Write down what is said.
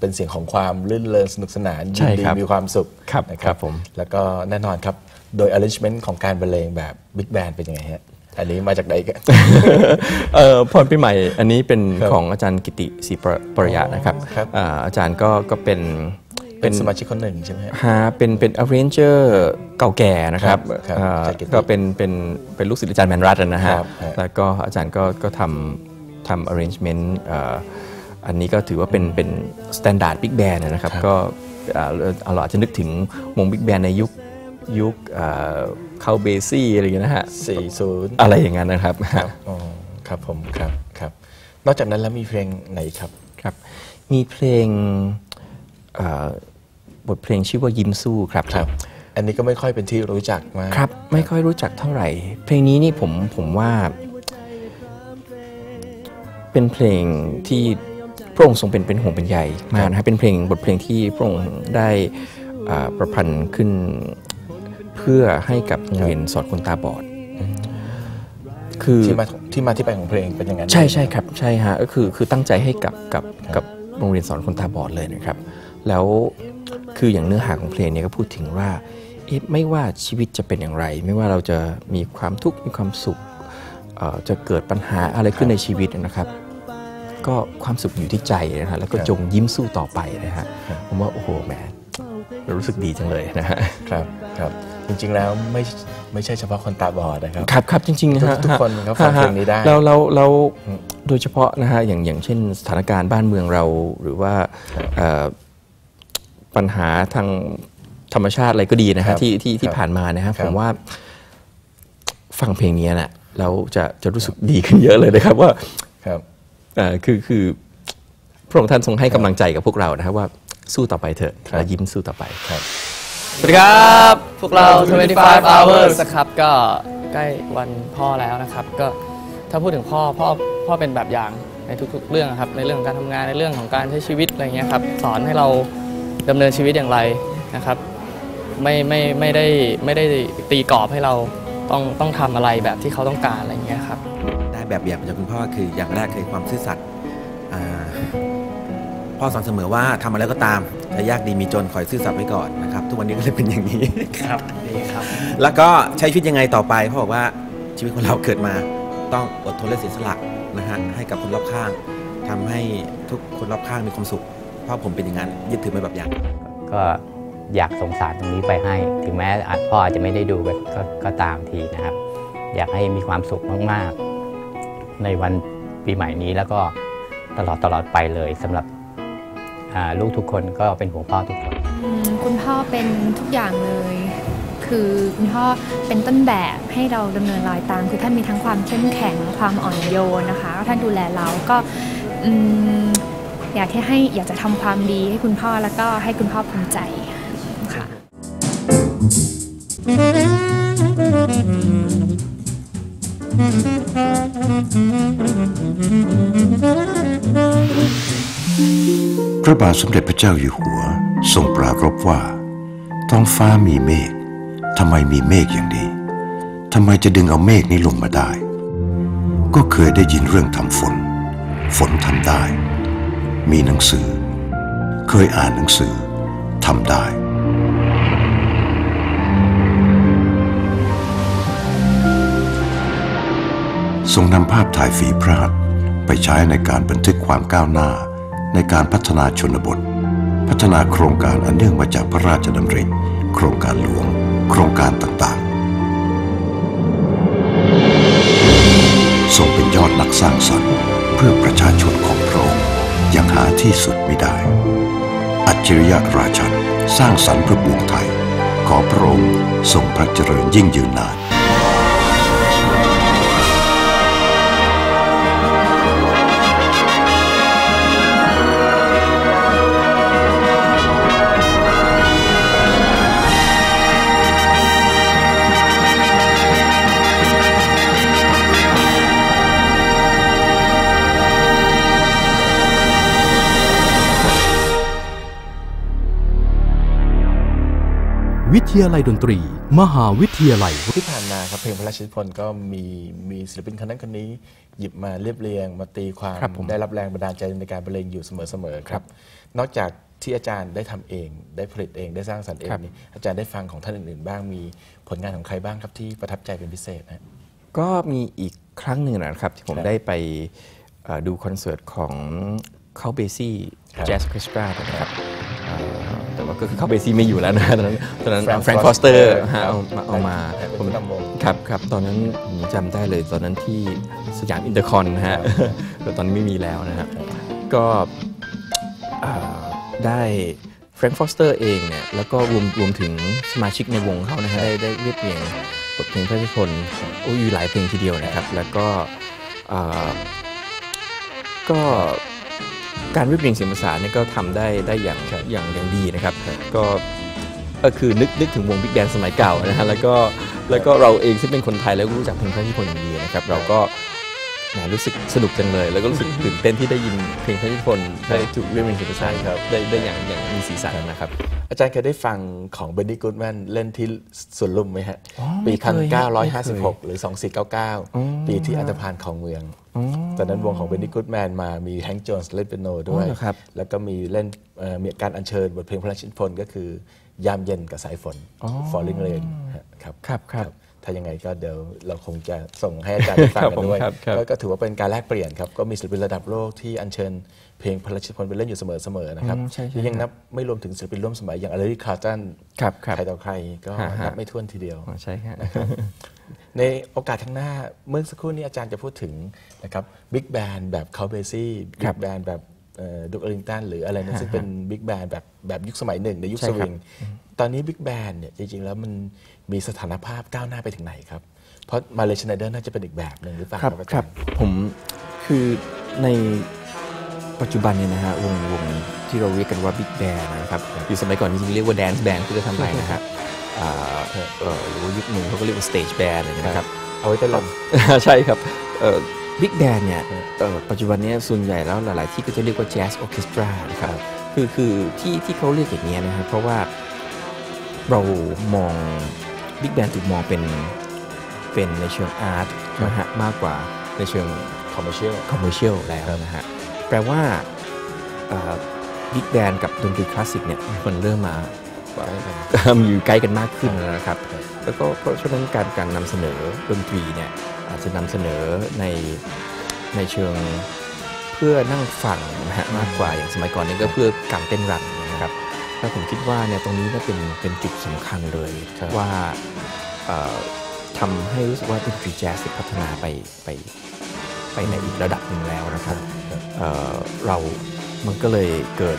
เป็นเสียงของความลื่นเริงสนุกสนานใช่ยินดีครับมีความสุขครับนะครับผมแล้วก็แน่นอนครับโดย arrangement ของการบรรเลงแบบบิ๊กแบนเป็นยังไงฮะอันนี้มาจากไหนกันเอ่อพรปีใหม่อันนี้เป็นครับของอาจารย์กิติศรีประปริยะนะครับครับอ่าอาจารย์ก็ก็เป็นเป็นสมาชิกคนหนึ่งใช่ไหมฮะฮะเป็นเป็น arranger เก่าแก่นะครับครับครับอ่าอาจารย์กิติก็เป็นเป็นเป็นลูกศิษย์อาจารย์แมนรัตน์นะฮะครับฮะแล้วก็อาจารย์ก็ก็ทำทำ arrangement เอ่อ อันนี้ก็ถือว่าเป็นเป็น standard big band นะครับก็อ่าเราเราอาจจะนึกถึงวง big band ในยุคยุคเอ่อเข้าเบซี่อะไรอย่างเงี้ยนะฮะ40อะไรอย่างนั้นนะครับอ๋อครับผมครับครับนอกจากนั้นแล้วมีเพลงไหนครับครับ มีเพลงเอ่อบทเพลงชื่อว่ายิ้มสู้ครับครับ อันนี้ก็ไม่ค่อยเป็นที่รู้จักมากครับ ไม่ค่อยรู้จักเท่าไหร่ เพลงนี้นี่ผมผมว่า เป็นเพลงที่พ ระองค์ทรงเป็นเป็นห่วงเป็นใยมากนะครับเป็นเพลงบทเพลงที่พระองค์ได้อ่าประพันธ์ขึ้นเพื่อให้กับโรงเรียนสอนคนตาบอดคือที่มาที่มาที่ไปของเพลงเป็นอย่างนั้นใช่ใช่ครับใช่ฮะก็คือคือตั้งใจให้กับกับกับโรงเรียนสอนคนตาบอดเลยนะครับ แล้วคืออย่างเนื้อหาของเพลงเนี่ยก็พูดถึงว่าเอ๊ะไม่ว่าชีวิตจะเป็นอย่างไร ไม่ว่าเราจะมีความทุกข์มีความสุขเอ่อจะเกิดปัญหาอะไรขึ้นในชีวิตนะครับ ก็ความสุขอยู่ที่ใจนะฮะแล้วก็จงยิ้มสู้ต่อไปนะฮะผมว่าโอ้โหแหมรู้สึกดีจังเลยนะฮะครับครับจริงๆแล้วไม่ไม่ใช่เฉพาะคนตาบอดนะครับครับครับจริงๆนะฮะทุกคนครับฟังเพลงนี้ได้เราเราเราโดยเฉพาะนะฮะอย่างอย่างเช่นสถานการณ์บ้านเมืองเราหรือว่าเอ่อปัญหาทางธรรมชาติอะไรก็ดีนะครัฮะบที่ที่ที่ครับผ่านมานะฮะครับผมว่าฟังเพลงนี้น่ะเราจะจะรู้สึกดีขึ้นเยอะเลยนะครับว่า ครับเอ่อคือคือพระองค์ท่านทรงให้กำลังใจกับพวกเรานะครับว่าสู้ต่อไปเถอะครับและยิ้มสู้ต่อไปครับสวัสดีครับ พวกเรา 25 hours นะครับ ก็ใกล้วันพ่อแล้วนะครับ ก็ถ้าพูดถึงพ่อพ่อพ่อเป็นแบบอย่างในทุกๆ เรื่องครับ ในเรื่องของการทำงานในเรื่องของการใช้ชีวิตอะไรเงี้ยครับ สอนให้เราดำเนินชีวิตอย่างไรนะครับ ไม่ไม่ไม่ได้ไม่ได้ตีกรอบให้เราต้องต้องทำอะไรแบบที่เขาต้องการอะไรเงี้ยครับได้ แบบอย่างมาจากคุณพ่อคืออย่างแรกคือความซื่อสัตย์อ่าพ่อสอนเสมอว่าทำอะไรก็ตามจะยากดีมีจนคอยซื่อสัตย์ไว้ก่อนนะครับ ทุกวันนี้ก็เลยเป็นอย่างนี้ครับดีครับ แล้วก็ใช้ชีวิตยังไงต่อไปพ่อบอกว่าชีวิตของเราเกิดมาต้องอดทนและเสียสละนะฮะให้กับคนรอบข้างทำให้ทุกคนรอบข้างมีความสุขเพราะผมเป็นอย่างนั้นยึดถือมาแบบอย่าง ก็อยากส่งสารตรงนี้ไปให้ ถึงแม้อาจพ่ออาจจะไม่ได้ดูก็ก็ก็ตามทีนะครับ อยากให้มีความสุขมากๆ ในวันปีใหม่นี้แล้วก็ตลอดตลอดไปเลยสำหรับลูกทุกคนก็เป็นห่วงพ่อทุกคน คุณพ่อเป็นทุกอย่างเลย คือคุณพ่อเป็นต้นแบบให้เราดำเนินรอยตาม คือท่านมีทั้งความเข้มแข็งความอ่อนโยนนะคะท่านดูแลเราก็ออยากให้ให้อยากจะทำความดีให้คุณพ่อแล้วก็ให้คุณพ่อภูมิใจค่ะ พระบาทสมเด็จพระเจ้าอยู่หัวทรงปรารภว่า ท้องฟ้ามีเมฆทำไมมีเมฆอย่างนี้ทำไมจะดึงเอาเมฆนี้ลงมาได้ ก็เคยได้ยินเรื่องทำฝน ฝนทำได้ มีหนังสือ เคยอ่านหนังสือทำได้ ทรงนำภาพถ่ายฝีพระหัตถ์ไปใช้ในการบันทึกความก้าวหน้า ในการพัฒนาชนบท พัฒนาโครงการอันเนื่องมาจากพระราชดำริโครงการหลวง โครงการต่างๆ ทรงเป็นยอดนักสร้างสรรค์ เพื่อประชาชนของพระองค์ยังหาที่สุดไม่ได้ อัจฉริยะราชันสร้างสรรค์เพื่อปวงไทย ขอพระองค์ทรงพระเจริญยิ่งยืนนาน วิทยาลัยดนตรี มหาวิทยาลัย ที่ผ่านมาครับเพลงพระราชนิพนธ์ก็มีมีศิลปินคนนั้นคนนี้ หยิบมาเรียบเรียง มาตีความครับผมได้รับแรงบันดาลใจในการบรรเลงอยู่เสมอๆครับ นอกจากที่อาจารย์ได้ทำเองได้ผลิตเองได้สร้างสรรค์เองครับ นี่อาจารย์ได้ฟังของท่านอื่นๆ บ้างมีผลงานของใครบ้างครับที่ประทับใจเป็นพิเศษนะ ก็มีอีกครั้งหนึ่งนะครับที่ผมครับได้ไปเอ่อดูคอนเสิร์ตของเข้าเบซี่ครับ แจ๊สคริสตรานะครับเอ่อ แต่ว่าก็คือเข้าเบซี่ไม่อยู่แล้วนะตอนนั้นตอนนั้น Frank แฟรงค์ฟอสเตอ Foster ร์ครับเอามาเอามาเป็นผมผู้นำวงครับครับตอนนั้นผมจำได้เลยตอนนั้นที่สยามอินเตอร์คอนนะฮะแต่ตอนนี้ไม่มีแล้วนะฮะก็เอ่อได้แฟรงค์ฟอสเตอร์เองเนี่ยแล้วก็รวมรวมถึงสมาชิกในวงเขานะฮะได้ได้เรียบเรียงบทเพลงพระราชนิพนธ์โอ้ยอยู่หลายเพลงทีเดียวนะครับ แล้วก็เอ่อก็ การเรียบเรียงเสียงภาษานเนี่ยก็ทำได้ได้อย่างอย่างอย่างดีนะครับ ก็ก็คือนึกนึกถึงวงบิ๊กแบนสมัยเก่านะฮะแล้วก็แล้วก็เราเองซึ่งเป็นคนไทยแล้วก็รู้จักเพลงพระราชนิพนธ์อย่างดีนะครับ เราก็ แหมรู้สึกสนุกจังเลย แล้วก็รู้สึกตื่นเต้นที่ได้ยินเพลงพระราชนิพนธ์ได้ถูกเรียบเรียงเสียงภาษานครับได้ได้อย่างอย่างมีสีสันนะครับ อาจารย์เคยได้ฟังของเบนนี่กูดแมนเล่นที่สวนลุมไหมฮะอ๋อปีไม่เคยฮะไม่เคย1956 หรือ 2499 ปีที่อันธพาลของเมืองอ๋อตอนนั้นวงของเบนนี่กูดแมนมามีแฮงค์โจนส์เล่นเปียโนด้วยอ๋อเหรอครับแล้วก็มีเล่นเอ่อมีการอัญเชิญบทเพลงพระราชนิพนธ์ก็คือยามเย็นกับสายฝน Falling Rain ฮะครับครับครับ ถ้ายังไงก็เดี๋ยวเราคงจะส่งให้อาจารย์ได้ฟังครับกันผมด้วยครับครับก็ก็ถือว่าเป็นการแลกเปลี่ยนครับ ก็มีศิลปินระดับโลกที่อัญเชิญเพลงพระราชนิพนธ์ไปเล่นอยู่เสมอๆนะครับอืมใช่ใช่ยังนับไม่รวมถึงศิลปินร่วมสมัยอย่างอเลริคาร์ตันครับครับใครต่อใครก็ฮะฮะนับไม่ถ้วนทีเดียวอ๋อใช่ครับในโอกาสข้างหน้าเมื่อสักครู่นี้อาจารย์จะพูดถึงนะครับบิ๊กแบนแบบคาเบซี่ครับิ๊บกแบนแบบ ดุกอลิงตันหรืออะไรนะซึ่งเป็นบิ๊กแบนแบบแบบยุคสมัยหนึ่งในยุคใช่สครัวิบงตอนนี้บิ๊กแบนเนี่ยจริง ๆ แล้วมันมีสถานภาพก้าวหน้าไปถึงไหนครับ เพราะมาเลชไนเดอร์น่าจะเป็นอีกแบบหนึ่งหรือเปล่าครับอาครัจาบรย์ผมคือในปัจจุบันเนี่ยนะฮะวงวงที่เราเรียกกันว่าบิ๊กแบนนะครับอยู่สมัยก่อนจริงๆเรียกว่าแดนซ์แบนคือจะทำไปนะฮะอ่าเอ่อหรือว่ายุคหนึ่งเขาก็เรียกว่าสเตจแบนเลยนะครับ เอาไว้เต้นรใช่ครับ บิ๊กแบนเนี่ยปัจจุบันนี้ส่วนใหญ่แล้วหลาย ๆ ที่ก็จะเรียกว่าแจ๊สออเคสตรานะครับคือคือที่ที่เขาเรียกอย่างนี้ยนะครับเพราะว่าเรามองบิ๊กแบนถูกมองเป็นเป็นในเชิงอาร์ตนะฮะมากกว่าในเชิงคอมเมอร์เชียลคอมเมอร์เชียลแล้วนะฮะแปลว่าบิ๊กแบนกับดนตรีคลาสสิกเนี่ยมันเริ่มมาอยู่ใกล้กันมากขึ้นแล้วนะครับ แล้วก็เพราะฉะนั้นการการนำเสนอดนตรีเนี่ย อาจจะนำเสนอในในเชิงเพื่อนั่งฟังนะฮะมากกว่าอย่างสมัยก่อนนี่ก็เพื่อการเต้นรำนะครับแล้วผมคิดว่าเนี่ยตรงนี้ก็เป็นเป็นจุดสำคัญเลยว่าเอ่อทำให้รู้สึกว่าดนตรีแจ๊สพัฒนาไปไปไปในอีกระดับหนึ่งแล้วนะครับเอ่อเรามันก็เลยเกิด